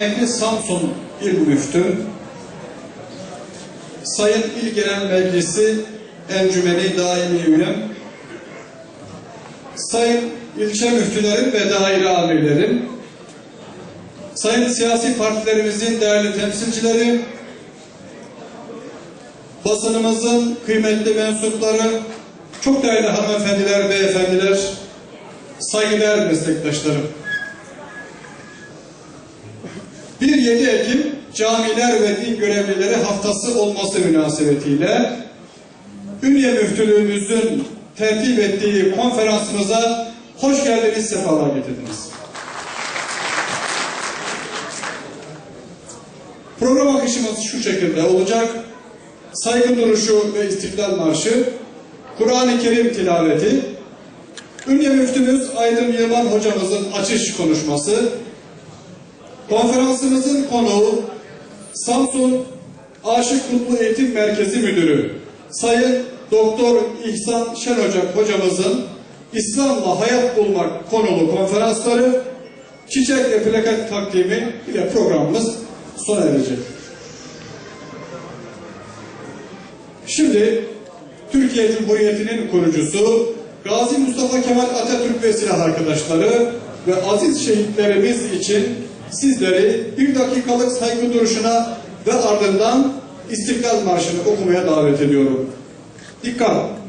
Emri Samsun İl Müftü, Sayın İl Genel Meclisi Encümeni Daimi Üyem, Sayın ilçe müftülerim ve daire amirlerim, Sayın siyasi partilerimizin değerli temsilcileri, basınımızın kıymetli mensupları, çok değerli hanımefendiler, beyefendiler, saygıdeğer meslektaşlarım. 1-7 Ekim Camiler ve Din Görevlileri Haftası olması münasebetiyle Ünye Müftülüğümüzün tertip ettiği konferansımıza hoş geldiniz, sefalar getirdiniz. Program akışımız şu şekilde olacak. Saygı duruşu ve İstiklal Marşı, Kur'an-ı Kerim tilaveti, Ünye Müftümüz Aydın Yılmaz hocamızın açış konuşması, Konferansımızın konuğu Samsun Aşık Kutlu Eğitim Merkezi Müdürü Sayın Doktor İhsan Şenocak hocamızın İslam'la hayat bulmak konulu konferansları çiçek ve plaket takdimi ile programımız sona erecek. Şimdi Türkiye Cumhuriyeti'nin kurucusu Gazi Mustafa Kemal Atatürk ve silah arkadaşları ve aziz şehitlerimiz için sizleri bir dakikalık saygı duruşuna ve ardından İstiklal Marşı'nı okumaya davet ediyorum. Dikkat!